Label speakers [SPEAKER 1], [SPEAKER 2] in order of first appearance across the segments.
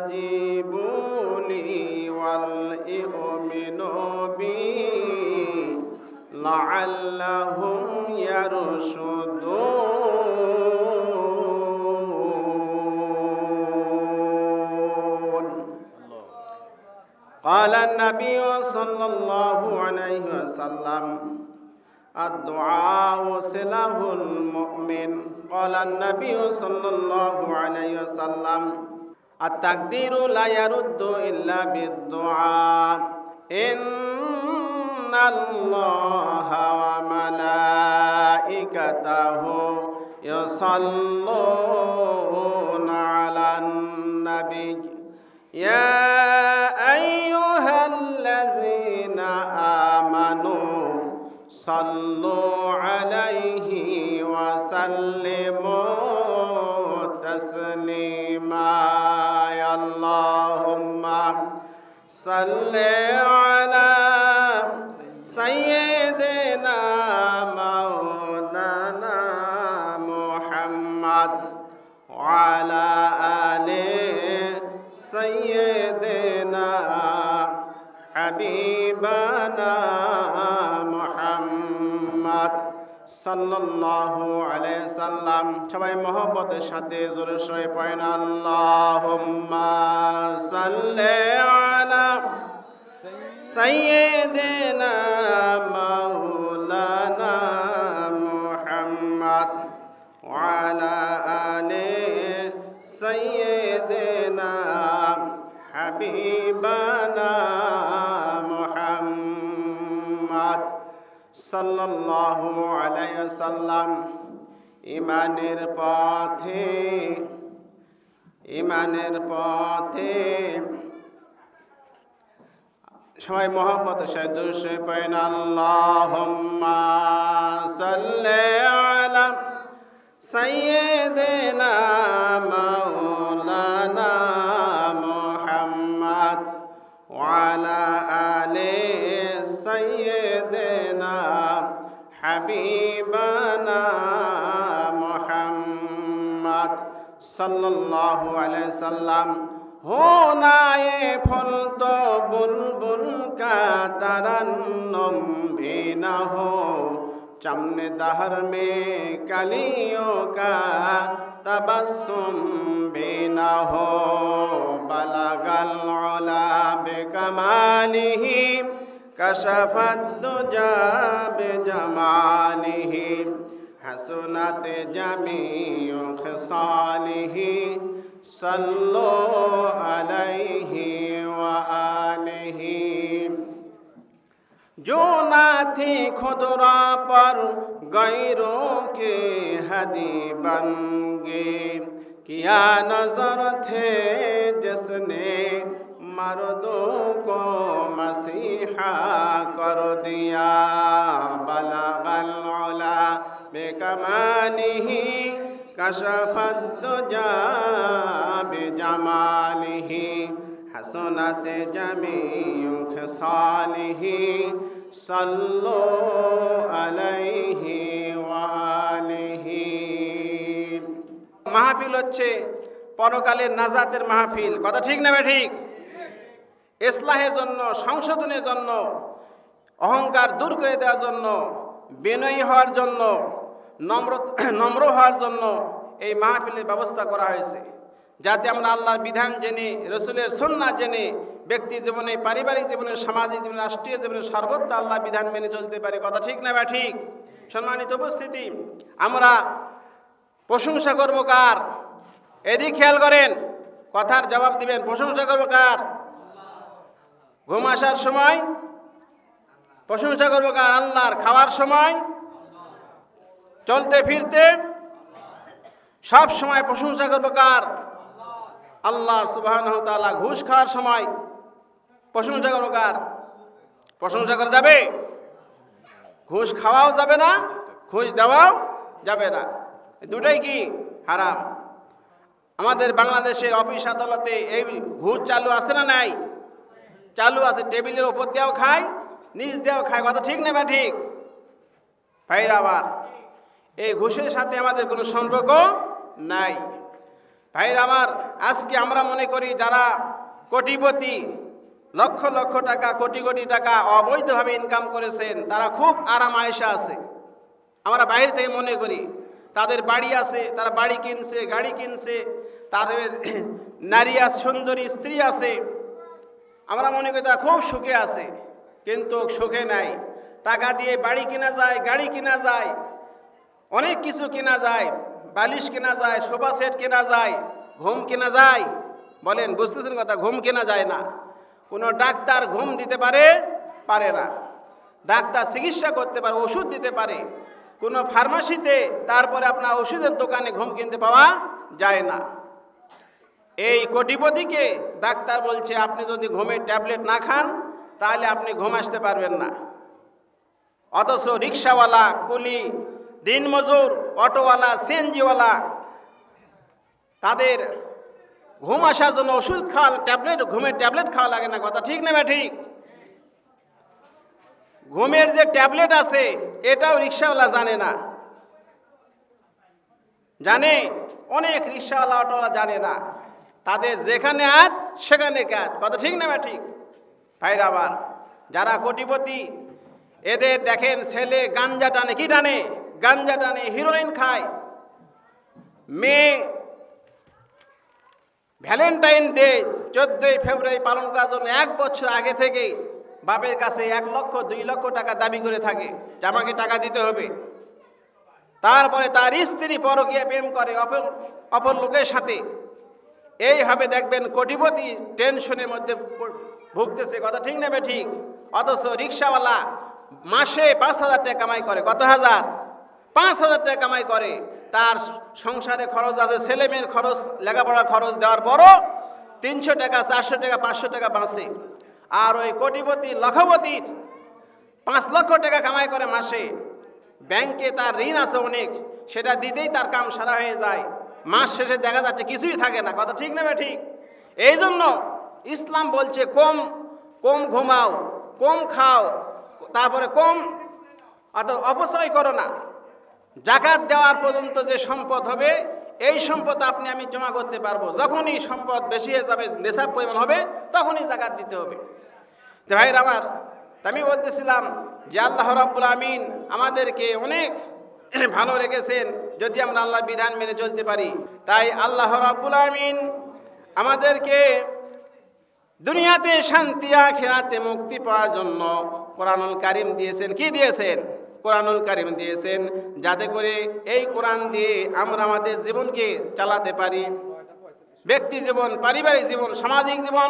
[SPEAKER 1] فليستجيبوا لي وليؤمنوا بي لعلهم يرشدون قال النبي صلى الله عليه وسلم الدعاء سلاح المؤمن قال النبي صلى الله عليه وسلم التقدير لا يرد إلا بالدعاء. إن الله وملائكته يصلون على النبي. يا أيها الذين آمنوا صلوا عليه وسلموا. صلى সাল্লাল্লাহু আলাইহি সাল্লাম সবাই মহব্বতের সাথে জোরে সরে পড়েন আল্লাহুম্মা সাল্লি আলা সাইয়্যিদিনা মাওলানা সাল্লাম ইমানের পথে ইমানের পথে সবাই মোহাম্মদ আলা সাইয়্যিদিনা সাল্লাম হো নায়ে ফলত বুলবুল কা তারান্নম হো। চামনে দাহর মে কালিও কা তবসুম ভীনা হো। বলাগল ওলা বেকমালিহি কশফদ্দুজা বেজমালিহি। হাসনাতে জামিউ খসালিহি। صلوا عليه وآله جو نہ تھی خدرا پر غیروں کے ہدی بن گئے کیا نظر تھے جس نے مردوں کو مسیحا کر دیا بلغ العلا بے کمانی কাশফাদ্দ যাবে জামালিহি, হাসনাতে জামিউ খসালিহি, সাল্লু আলাইহি ওয়ালিহি মাহফিল হচ্ছে পরকালের নাজাতের মাহফিল। কথা ঠিক না ঠিক? ইসলাহের জন্য, সংশোধনের জন্য, অহংকার দূর করে দেওয়ার জন্য, বিনয়ী হওয়ার জন্য নম্র নম্র হওয়ার জন্য এই মাহফিলের ব্যবস্থা করা হয়েছে। যাতে আমরা আল্লাহর বিধান জেনে, রসুলের সন্না জেনে, ব্যক্তি জীবনে, পারিবারিক জীবনে, সামাজিক জীবনে, রাষ্ট্রীয় জীবনে সর্বত্র আল্লাহ বিধান মেনে চলতে পারে। কথা ঠিক না বা ঠিক? সম্মানিত উপস্থিতি, আমরা প্রশংসা করব কার? এদিক খেয়াল করেন, কথার জবাব দিবেন, প্রশংসা করব কার? ঘুম আসার সময়, প্রশংসা করব কার? আল্লাহর খাওয়ার সময় চলতে ফিরতে সব সময় প্রশংসা করব কার? আল্লাহ সুবাহ ঘুষ খাওয়ার সময় প্রশংসা করব কার? প্রশংসা করা যাবে? ঘুষ খাওয়াও যাবে না, ঘুষ দেওয়াও যাবে না। দুটাই কি হারাম? আমাদের বাংলাদেশের অফিস আদালতে এই ঘুষ চালু আছে না নাই? চালু আছে, টেবিলের ওপর দিয়েও খায়, নিচ দিয়েও খায়, কথা ঠিক না ঠিক? ভাইরা আবার এই ঘুষের সাথে আমাদের কোনো সম্পর্ক নাই। ভাইরা আমার, আজকে আমরা মনে করি যারা কোটিপতি, লক্ষ লক্ষ টাকা, কোটি কোটি টাকা অবৈধভাবে ইনকাম করেছেন, তারা খুব আরাম আয়েসা আছে। আমরা বাইরে থেকে মনে করি, তাদের বাড়ি আছে, তারা বাড়ি কিনছে, গাড়ি কিনছে, তাদের নারী আছে সুন্দরী, স্ত্রী আছে। আমরা মনে করি তারা খুব সুখে আছে, কিন্তু সুখে নাই। টাকা দিয়ে বাড়ি কেনা যায়, গাড়ি কেনা যায় অনেক কিছু কেনা যায়, বালিশ কেনা যায় সোফা সেট কেনা যায়, ঘুম কেনা যায়। বলেন, বুঝতেছেন কথা? ঘুম কেনা যায় না। কোনো ডাক্তার ঘুম দিতে পারে? পারে না। ডাক্তার চিকিৎসা করতে পারে, ওষুধ দিতে পারে। কোনো ফার্মাসিতে তারপরে আপনার ওষুধের দোকানে ঘুম কিনতে পাওয়া যায় না। এই কোটিপতিকে ডাক্তার বলছে, আপনি যদি ঘুমের ট্যাবলেট না খান, তাহলে আপনি ঘুম আসতে পারবেন না। অথচ রিক্সাওয়ালা, কুলি দিনমজুর অটোওয়ালা, সিএনজিওয়ালা, তাদের ঘুম আসার জন্য ওষুধ খাওয়া, ট্যাবলেট, ঘুমের ট্যাবলেট খাওয়া লাগে না, কথা ঠিক না ঠিক? ঘুমের যে ট্যাবলেট আছে, এটাও রিক্সাওয়ালা জানে না। জানে, অনেক রিক্সাওয়ালা, অটোওয়ালা জানে না। তাদের যেখানে আজ সেখানে কাজ কথা ঠিক না ঠিক? ভাইরা আবার, যারা কোটিপতি, এদের দেখেন ছেলে গাঞ্জা টানে, কি টানে? গাঞ্জা টানে হিরোইন খায়। মেয়ে ভ্যালেন্টাইন ডে চোদ্দই ফেব্রুয়ারি পালন করার জন্য এক বছর আগে থেকে বাপের কাছে এক লক্ষ, দুই লক্ষ টাকা দাবি করে থাকে যে আমাকে টাকা দিতে হবে। তারপরে তার স্ত্রী পরকীয়া প্রেম করে অপর অপর লোকের সাথে। এইভাবে দেখবেন কোটিপতি টেনশনের মধ্যে ভুগতেছে, কথা ঠিক নেবে ঠিক? অথচ রিক্সাওয়ালা মাসে পাঁচ হাজার টাকা কামাই করে, কত হাজার? পাঁচ হাজার টাকা কামাই করে। তার সংসারে খরচ আছে, ছেলে মেয়ের খরচ লেখাপড়া খরচ দেওয়ার পরও তিনশো টাকা, চারশো টাকা, পাঁচশো টাকা বাঁচে। আর ওই কোটিপতি, লক্ষপতির পাঁচ লক্ষ টাকা কামাই করে মাসে। ব্যাংকে তার ঋণ আছে অনেক, সেটা দিতেই তার কাম সারা হয়ে যায়। মাস শেষে দেখা যাচ্ছে কিছুই থাকে না, কথা ঠিক নেবে ঠিক? এই জন্য ইসলাম বলছে, কম কম ঘুমাও, কম খাও, তারপরে কম অর্থাৎ অপচয় করো না। জাকাত দেওয়ার পর্যন্ত যে সম্পদ হবে, এই সম্পদ আপনি আমি জমা করতে পারব। যখনই সম্পদ বেশি হয়ে যাবে নেশার পরিমাণ হবে, তখনই জাকাত দিতে হবে। তো ভাইর আমার আমি বলতেছিলাম যে আল্লাহ রাব্বুল আমিন আমাদেরকে অনেক ভালো রেখেছেন, যদি আমরা আল্লাহর বিধান মেনে চলতে পারি। তাই আল্লাহ রাব্বুল আমিন আমাদেরকে দুনিয়াতে শান্তি, আখেরাতে মুক্তি পাওয়ার জন্য কোরআনুল কারিম দিয়েছেন। কি দিয়েছেন? কোরআনুল কারিম দিয়েছেন, যাতে করে এই কোরআন দিয়ে আমরা আমাদের জীবনকে চালাতে পারি। ব্যক্তি জীবন, পারিবারিক জীবন, সামাজিক জীবন,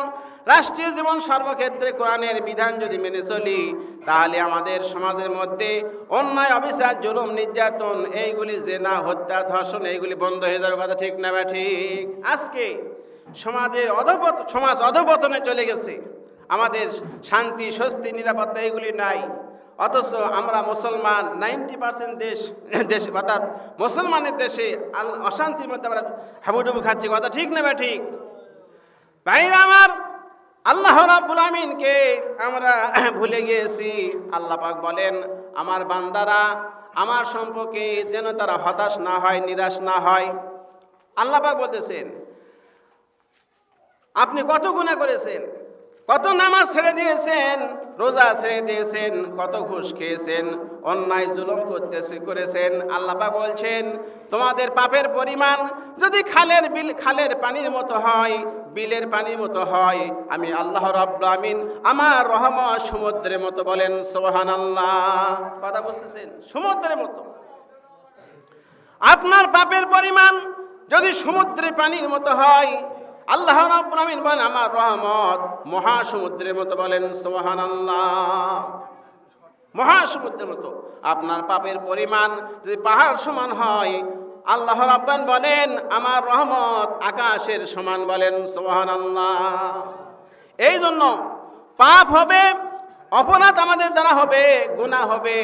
[SPEAKER 1] রাষ্ট্রীয় জীবন সর্বক্ষেত্রে কোরআনের বিধান যদি মেনে চলি, তাহলে আমাদের সমাজের মধ্যে অন্যায়, অবিচার, জুলুম, নির্যাতন, এইগুলি জেনা, হত্যা, ধর্ষণ, এইগুলি বন্ধ হয়ে যাবে কথা ঠিক না বা ঠিক? আজকে সমাজের অধপত, সমাজ অধপতনে চলে গেছে। আমাদের শান্তি, স্বস্তি, নিরাপত্তা এইগুলি নাই। অথচ আমরা মুসলমান নাইনটি পার্সেন্ট দেশ দেশ, অর্থাৎ মুসলমানের দেশে অশান্তির মধ্যে আমরা হাবুডুবু খাচ্ছি। কথা ঠিক না বা ঠিক? ভাইরা আমার, আল্লাহ রাব্বুল আমিনকে আমরা ভুলে গিয়েছি। আল্লাহ পাক বলেন, আমার বান্দারা, আমার সম্পর্কে যেন তারা হতাশ না হয়, নিরাশ না হয়। আল্লাহ পাক বলতেছেন, আপনি কত গুণা করেছেন? কত নামাজ ছেড়ে দিয়েছেন, রোজা ছেড়ে দিয়েছেন, কত ঘুষ খেয়েছেন, অন্যায় জুলুম করতেছে করেছেন। আল্লাপা বলছেন, তোমাদের পাপের পরিমাণ যদি খালের বিল খালের পানির মতো হয়, বিলের পানির মতো হয়, আমি আল্লাহ রব্লা আমিন আমার রহমত সমুদ্রের মতো বলেন সোহান আল্লাহ কথা বুঝতেছেন? সমুদ্রের মতো। আপনার পাপের পরিমাণ যদি সমুদ্রে পানির মতো হয় আল্লাহ বলেন, আমার রহমত মহাসমুদ্রের মতো বলেন, সুবহানাল্লাহ। মহাসমুদ্রের মতো। আপনার পাপের পরিমাণ যদি পাহাড় সমান হয়, আল্লাহ রাব্বান বলেন, আমার রহমত আকাশের সমান বলেন সোহান এই জন্য পাপ হবে অপরাধ আমাদের দ্বারা হবে, গুনাহ হবে।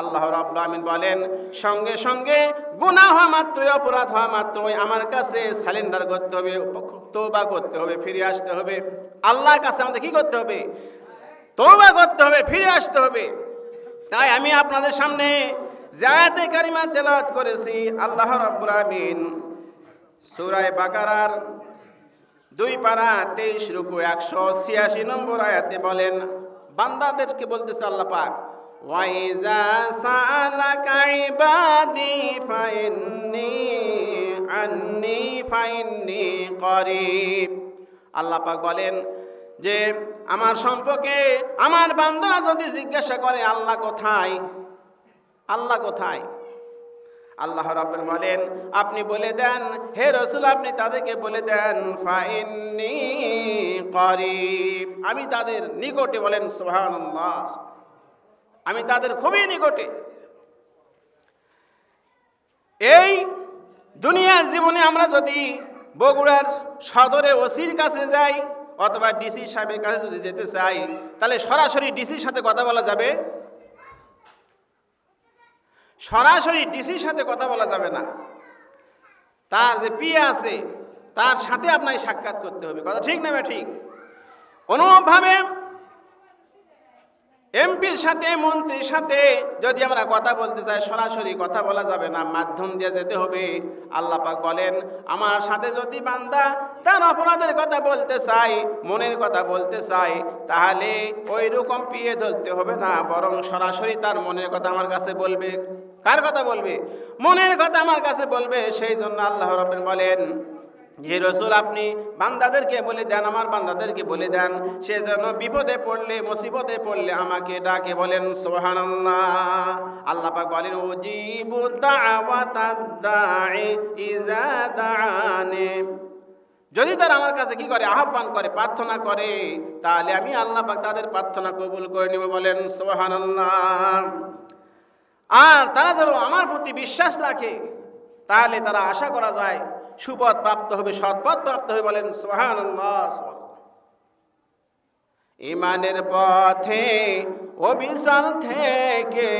[SPEAKER 1] আল্লাহ রাব্বুল বলেন, সঙ্গে সঙ্গে গুনাহ হওয়া মাত্রই, অপরাধ হওয়া মাত্রই আমার কাছে স্যালেন্ডার করতে হবে তৌবা করতে হবে, ফিরে আসতে হবে। আল্লাহর কাছে আমাদের কি করতে হবে? তৌবা করতে হবে, ফিরে আসতে হবে। তাই আমি আপনাদের সামনে জায়াতে কারিমা তেলাওয়াত করেছি, আল্লাহ রাব্বুল আমিন সূরায়ে বাকারার দুই পারা তেইশ রুকু একশো ছিয়াশি নম্বর আয়াতে বলেন বান্দাদেরকে বলতেছে আল্লাহ পাক, ওয়াইজা আন্নি আল্লাহ পাক বলেন যে, আমার সম্পর্কে আমার বান্দা যদি জিজ্ঞাসা করে, আল্লাহ কোথায়? আল্লাহ কোথায়? আল্লাহ রাব্বুল বলেন, আপনি বলে দেন, হে রসুল, আপনি তাদেরকে বলে দেন, ফাইন্নি করিব। আমি তাদের নিকটে বলেন, সুবহানাল্লাহ। আমি তাদের খুবই নিকটে। এই দুনিয়ার জীবনে আমরা যদি বগুড়ার সদরে ওসির কাছে যাই, অথবা ডিসি সাহেবের কাছে যদি যেতে চাই, তাহলে সরাসরি ডিসির সাথে কথা বলা যাবে। সরাসরি ডিসির সাথে কথা বলা যাবে না। তার যে পিএ আছে, তার সাথে আপনাকে সাক্ষাৎ করতে হবে। কথা ঠিক না ঠিক? অনুরূপভাবে এমপির সাথে, মন্ত্রীর সাথে যদি আমরা কথা বলতে চাই, সরাসরি কথা বলা যাবে না। মাধ্যম দিয়ে যেতে হবে। আল্লাহ বলেন, আমার সাথে যদি বান্দা তার অপরাধের কথা বলতে চাই মনের কথা বলতে চাই তাহলে ওই রকম পিয়ে ধরতে হবে না। বরং সরাসরি তার মনের কথা আমার কাছে বলবে। কার কথা বলবে? মনের কথা আমার কাছে বলবে সেই জন্য আল্লাহ রবেন বলেন, হে রসুল, আপনি বান্দাদেরকে বলে দেন, আমার বান্দাদেরকে বলে দেন সে যেন বিপদে পড়লে, মুসিবতে পড়লে আমাকে ডাকে বলেন সোহানাল্লাহ আল্লাহ পাক বলেন ইজা দাআনি। যদি তারা আমার কাছে কি করে? আহ্বান করে, প্রার্থনা করে, তাহলে আমি আল্লাহ পাক তাদের প্রার্থনা কবুল করে নিব বলেন সোহানাল্লাহ আর তারা ধরো আমার প্রতি বিশ্বাস রাখে, তাহলে তারা আশা করা যায় সুপথ প্রাপ্ত হবে সৎপথ প্রাপ্ত হবে বলেন সোহান ইমানের পথে অবিশাল থেকে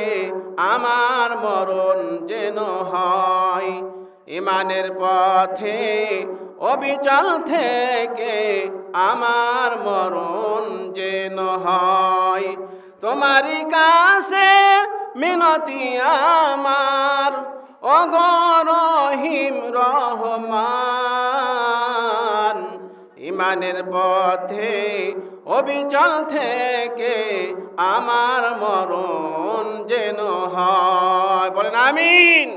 [SPEAKER 1] আমার মরণ যেন হয়। ইমানের পথে অবিচল থেকে আমার মরণ যেন হয়। তোমারই কাছে মিনতি আমার অগরহিম রহমান। ইমানের পথে, অবিচল থেকে আমার মরণ যেন হয়। বলেন আমিন।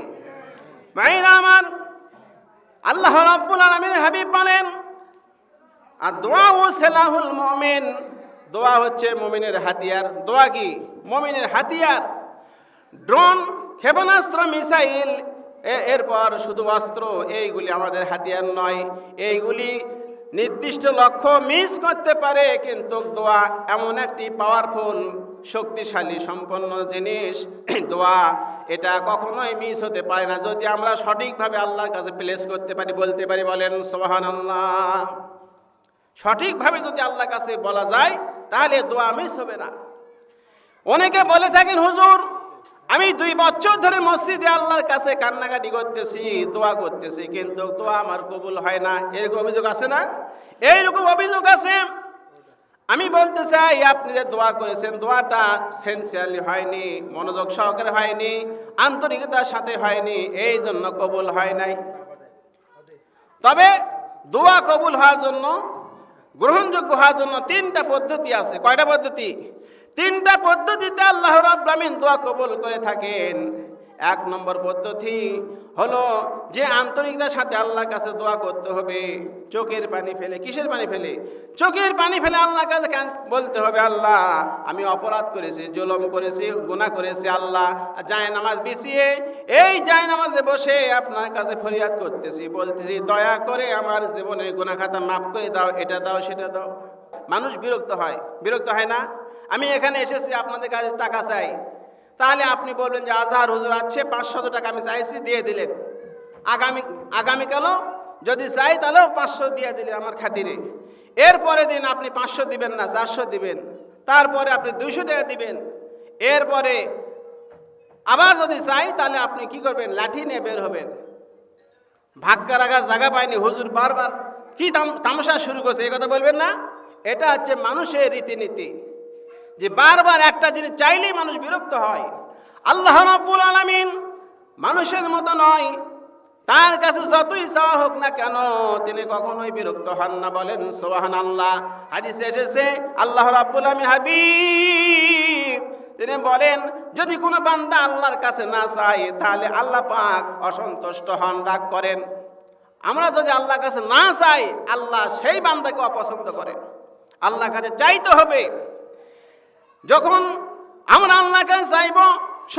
[SPEAKER 1] ভাইরা আমার, আল্লাহ রাব্বুল আলামিন হাবিব বলেন, আর দোয়া ও সেলাহুল মমিন। দোয়া হচ্ছে মমিনের হাতিয়ার। দোয়া কি? মমিনের হাতিয়ার। ড্রোন, ক্ষেপণাস্ত্র, মিসাইল এরপর শুধু অস্ত্র, এইগুলি আমাদের হাতিয়ার নয়। এইগুলি নির্দিষ্ট লক্ষ্য মিস করতে পারে, কিন্তু দোয়া এমন একটি পাওয়ারফুল শক্তিশালী, সম্পন্ন জিনিস। দোয়া এটা কখনোই মিস হতে পারে না। যদি আমরা সঠিকভাবে আল্লাহর কাছে প্লেস করতে পারি, বলতে পারি, বলেন সোহান আল্লাহ সঠিকভাবে যদি আল্লাহর কাছে বলা যায়, তাহলে দোয়া মিস হবে না। অনেকে বলে থাকেন, হুজুর আমি দুই বছর ধরে মসজিদে আল্লাহর কাছে কান্নাকাটি করতেছি, দোয়া করতেছি, কিন্তু দোয়া আমার কবুল হয় না। এরকম অভিযোগ আছে না? এইরকম অভিযোগ আছে। আমি বলতে চাই, আপনি যে দোয়া করেছেন, দোয়াটা সেন্সিয়ালি হয়নি, মনোযোগ সহকারে হয়নি, আন্তরিকতার সাথে হয়নি, এই জন্য কবুল হয় নাই। তবে দোয়া কবুল হওয়ার জন্য, গ্রহণযোগ্য হওয়ার জন্য তিনটা পদ্ধতি আছে। কয়টা পদ্ধতি? তিনটা পদ্ধতিতে আল্লাহ রাব্লামিন দোয়া কবল করে থাকেন। এক নম্বর পদ্ধতি হলো যে আন্তরিকতার সাথে আল্লাহর কাছে দোয়া করতে হবে। চোখের পানি ফেলে, কিসের পানি ফেলে? চোখের পানি ফেলে আল্লাহর কাছে বলতে হবে, আল্লাহ, আমি অপরাধ করেছি, জুলম করেছি, গুনাহ করেছি, আল্লাহ যায় নামাজ বিছিয়ে এই যায় নামাজে বসে আপনার কাছে ফরিয়াদ করতেছি, বলতেছি, দয়া করে আমার জীবনে গুনাহ খাতা মাফ করে দাও, এটা দাও, সেটা দাও। মানুষ বিরক্ত হয় বিরক্ত হয় না? আমি এখানে এসেছি, আপনাদের কাছে টাকা চাই। তাহলে আপনি বলবেন যে, আজহার হুজুর আছে পাঁচশত টাকা আমি চাইছি, দিয়ে দিলেন। আগামী, আগামীকালও যদি চাই, তাহলেও পাঁচশো দিয়ে দিলেন আমার খাতিরে। এরপরে দিন আপনি পাঁচশো দিবেন না চারশো দিবেন। তারপরে আপনি দুইশো টাকা দিবেন। এরপরে আবার যদি চাই, তাহলে আপনি কি করবেন? লাঠি নিয়ে বের হবেন। ভাগ্যা রাখার জায়গা পায়নি হুজুর বারবার কি তাম- তামাশা শুরু করছে এই কথা বলবেন না? এটা হচ্ছে মানুষের রীতিনীতি। যে বারবার একটা জিনিস চাইলেই মানুষ বিরক্ত হয়। আল্লাহ রাব্বুল আলামিন মানুষের মতো নয়। তার কাছে যতই চাওয়া হোক না কেন, তিনি কখনোই বিরক্ত হন না বলেন সোহান আল্লাহ হাদিসে এসেছে, আল্লাহ রাব্বুল আলামিন হাবিব, তিনি বলেন, যদি কোনো বান্দা আল্লাহর কাছে না চায়, তাহলে আল্লাহ পাক অসন্তুষ্ট হন, রাগ করেন। আমরা যদি আল্লাহর কাছে না চাই, আল্লাহ সেই বান্দাকে অপছন্দ করেন। আল্লাহর কাছে চাইতে হবে যখন আমরা আল্লাহর কাছে চাইব,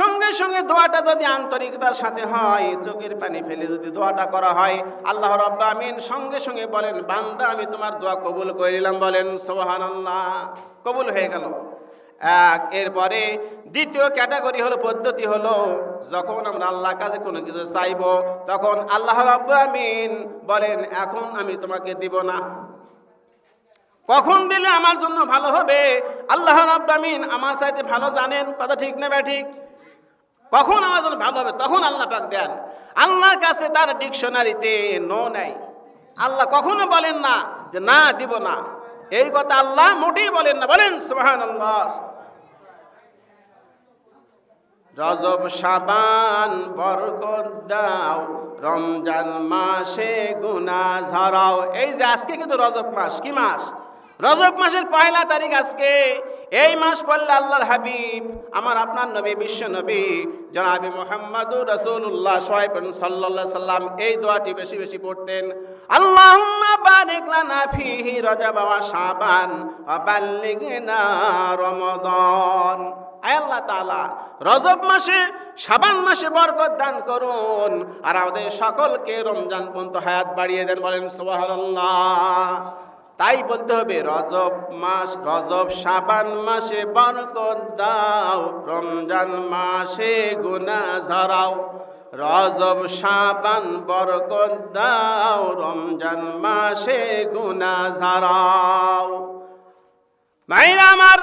[SPEAKER 1] সঙ্গে সঙ্গে দোয়াটা যদি আন্তরিকতার সাথে হয়, চোখের পানি ফেলে যদি দোয়াটা করা হয়, আল্লাহ রব্বা আমিন সঙ্গে সঙ্গে বলেন, বান্দা, আমি তোমার দোয়া কবুল করে নিলাম বলেন সোহান আল্লাহ কবুল হয়ে গেল। এক, এরপরে দ্বিতীয় ক্যাটাগরি হলো, পদ্ধতি হলো, যখন আমরা আল্লাহর কাছে কোনো কিছু চাইব, তখন আল্লাহ রব্বা আমিন বলেন, এখন আমি তোমাকে দিব না। কখন দিলে আমার জন্য ভালো হবে? আল্লাহ রাব্বামিন আমার সাথে ভালো জানেন? কথা ঠিক না ঠিক? কখন আমার জন্য ভালো হবে? তখন আল্লাহ পাক দেন। আল্লাহর কাছে তার ডিকশনারিতে নো নাই। আল্লাহ কখনো বলেন না যে, না, দিব না। এই কথা আল্লাহ মোটেই বলেন না। বলেন, সুবহানাল্লাহ। রজব সাবান বরকত দাও। রমজান মাসে গুনা ঝরাও। এই যে আজকে কিন্তু রজব মাস। কি মাস? রজব মাসের পয়লা তারিখ আজকে। এই মাস পড়লে আল্লাহর হাবিব, আমার আপনার নবী, বিশ্ব নবী, জনাবি মোহাম্মদুর রসুল্লাহ সোহাইব সাল্লাহ সাল্লাম। এই দোয়াটি বেশি বেশি পড়তেন, আল্লাহুম্মা বারিক লানা ফিহি ওয়া শাবান ওয়া বাল্লিগনা আয় আল্লাহ তাআলা, রজব মাসে, শাবান মাসে বরকত দান করুন আর আমাদের সকলকে রমজান পর্যন্ত হায়াত বাড়িয়ে দেন বলেন সুবহানাল্লাহ। তাই বলতে হবে, রজব মাস, রজব সাবান মাসে বরকত দাও, রমজান মাসে গুনাহ ঝরাও রজব সাবান বরকত দাও, রমজান মাসে গুনাহ ঝরাও ভাইরা আমার,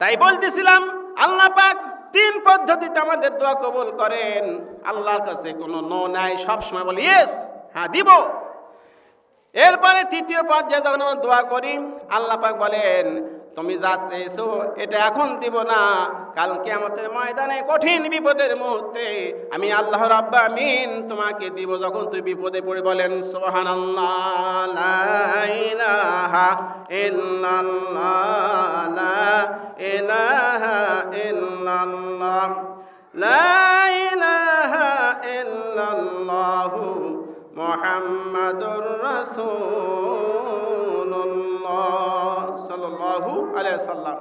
[SPEAKER 1] তাই বলতেছিলাম, আল্লাহ পাক তিন পদ্ধতিতে আমাদের দোয়া কবুল করেন। আল্লাহর কাছে কোনো নো নাই, সবসময় বলি, ইয়েস হ্যাঁ দিব। এরপরে তৃতীয় পর্যায়ে যখন আমরা দোয়া করি, আল্লাহ পাক বলেন, তুমি যা চেয়েছো, এটা এখন দিব না। কালকে আমাদের ময়দানে কঠিন বিপদের মুহূর্তে আমি আল্লাহ রাব্বা আমিন তোমাকে দিব। যখন তুই বিপদে পড়ে বলেন সোহান মোহাম্মদুর রসুল সাল্লাল্লাহু আলাইহি সাল্লাম।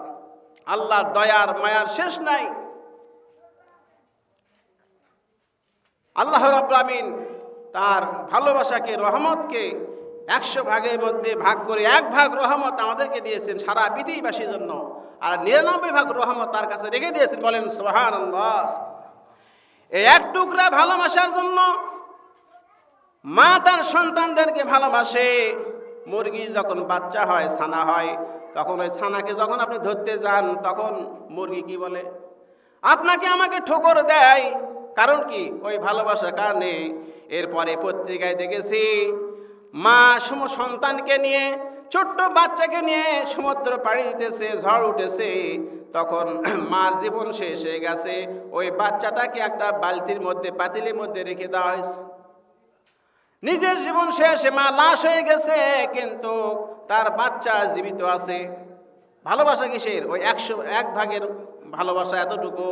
[SPEAKER 1] আল্লাহর দয়ার মায়ার শেষ নাই। আল্লাহ রাব্বুল আমিন তার ভালোবাসাকে, রহমতকে একশো ভাগের মধ্যে ভাগ করে এক ভাগ রহমত আমাদেরকে দিয়েছেন সারা পৃথিবীবাসীর জন্য। আর নিরানব্বই ভাগ রহমত তার কাছে রেখে দিয়েছেন। বলেন সোহান এই এক টুকরা ভালোবাসার জন্য মা তার সন্তানদেরকে ভালোবাসে। মুরগি যখন বাচ্চা হয়, ছানা হয়, তখন ওই ছানাকে যখন আপনি ধরতে যান, তখন মুরগি কি বলে? আপনাকে আমাকে ঠোকর দেয়। কারণ কি? ওই ভালোবাসার কারণে। এরপরে পত্রিকায় দেখেছি, মা সম সন্তানকে নিয়ে, ছোট্ট বাচ্চাকে নিয়ে সমুদ্র পাড়ি দিতেছে, ঝড় উঠেছে। তখন মার জীবন শেষ হয়ে গেছে। ওই বাচ্চাটাকে একটা বালতির মধ্যে, পাতিলের মধ্যে রেখে দেওয়া হয়েছে। নিজের জীবন শেষে, মা লাশ হয়ে গেছে, কিন্তু তার বাচ্চা জীবিত আছে। ভালোবাসা কিসের? ওই একশো, এক ভাগের ভালোবাসা এতটুকু।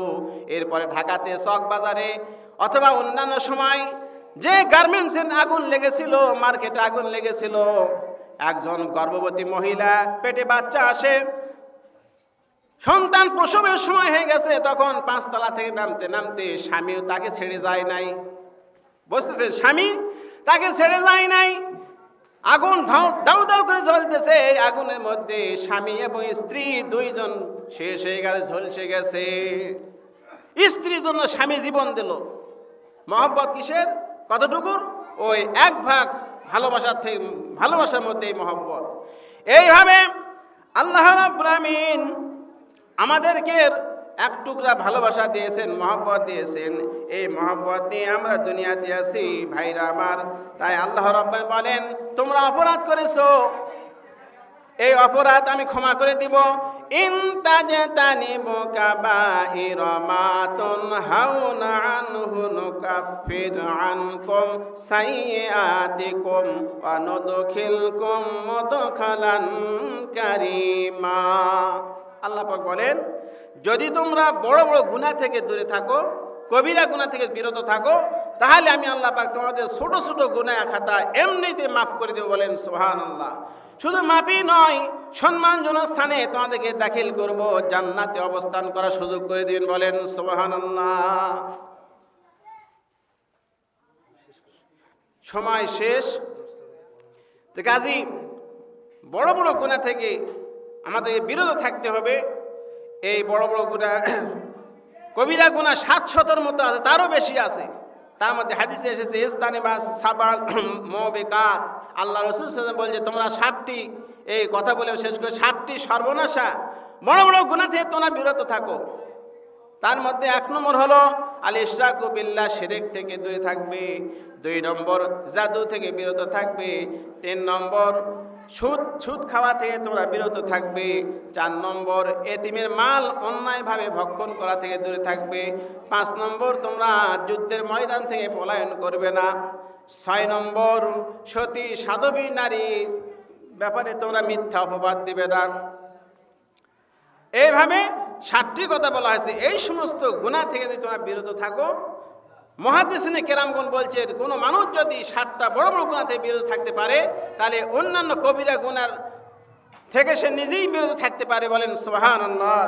[SPEAKER 1] এরপরে ঢাকাতে চক বাজারে অথবা অন্যান্য সময় যে গার্মেন্টসের আগুন লেগেছিল মার্কেটে আগুন লেগেছিল, একজন গর্ভবতী মহিলা, পেটে বাচ্চা আসে, সন্তান প্রসবের সময় হয়ে গেছে, তখন পাঁচতলা থেকে নামতে নামতে স্বামীও তাকে ছেড়ে যায় নাই। বুঝতেছেন স্বামী তাকে ছেড়ে যায় নাই। আগুন দাউ দাউ করে জ্বলতেছে। এই আগুনের মধ্যে স্বামী এবং স্ত্রী দুইজন শেষ হয়ে গেছে, ঝলসে গেছে। স্ত্রীর জন্য স্বামী জীবন দিল। মহব্বত কিসের? কতটুকুর? ওই এক ভাগ ভালোবাসার থেকে, ভালোবাসার মধ্যে এই মহব্বত। এইভাবে আল্লাহ রাব্বুল আমাদেরকে এক টুকরা ভালোবাসা দিয়েছেন, মহব্বত দিয়েছেন। এই মহব্বত নিয়ে আমরা দুনিয়াতে আছি, ভাইরা আমার। তাই আল্লাহ রব্বান বলেন, তোমরা অপরাধ করেছ। এই অপরাধ আমি ক্ষমা করে দিব। ইন বলেন যদি তোমরা বড় বড় গুনাহ থেকে দূরে থাকো, কবিরা গুনাহ থেকে বিরত থাকো, তাহলে আমি আল্লাহ পাক তোমাদের ছোট ছোট গুনাহ খাতা এমনিতে মাফ করে দেবো বলেন, সুবহানাল্লাহ। শুধু মাপই নয়, সম্মানজনক স্থানে তোমাদেরকে দাখিল করব, জান্নাতে অবস্থান করার সুযোগ করে দিবেন বলেন, সুবহানাল্লাহ। সময় শেষ। তো কাজী, বড় বড় গুণা থেকে আমাদের বিরত থাকতে হবে। এই বড় বড় গুণা, কবিরা গুণা সাত শতর মতো আছে, তারও বেশি আছে। তার মধ্যে হাদিসে এসেছে স্থানে বা সাবাল মবেকাত। আল্লাহ রসুল বলছে, তোমরা ষাটটি এই কথা বলে শেষ করে ষাটটি সর্বনাশা। বড় বড় গুণা থেকে তোমরা বিরত থাকো। তার মধ্যে এক নম্বর হলো, আল ইশরাকু বিল্লাহ, শিরিক থেকে দূরে থাকবে। দুই নম্বর, জাদু থেকে বিরত থাকবে। তিন নম্বর সুদ সুদ খাওয়া থেকে তোমরা বিরত থাকবে। চার নম্বর, এতিমের মাল অন্যায়ভাবে ভক্ষণ করা থেকে দূরে থাকবে। পাঁচ নম্বর, তোমরা যুদ্ধের ময়দান থেকে পলায়ন করবে না। ছয় নম্বর, সতী সাধবী নারী ব্যাপারে তোমরা মিথ্যা অপবাদ দিবে না। এইভাবে সাতটি কথা বলা হয়েছে। এই সমস্ত গুণা থেকে যদি তোমরা বিরত থাকো মহাদেশনে কেরামগণ বলছেন, কোনো মানুষ যদি ষাটটা বড় বড় গুণাতে বিরত থাকতে পারে, তাহলে অন্যান্য কবিরা গুণার থেকে সে নিজেই বিরত থাকতে পারে বলেন সোহান আল্লাহ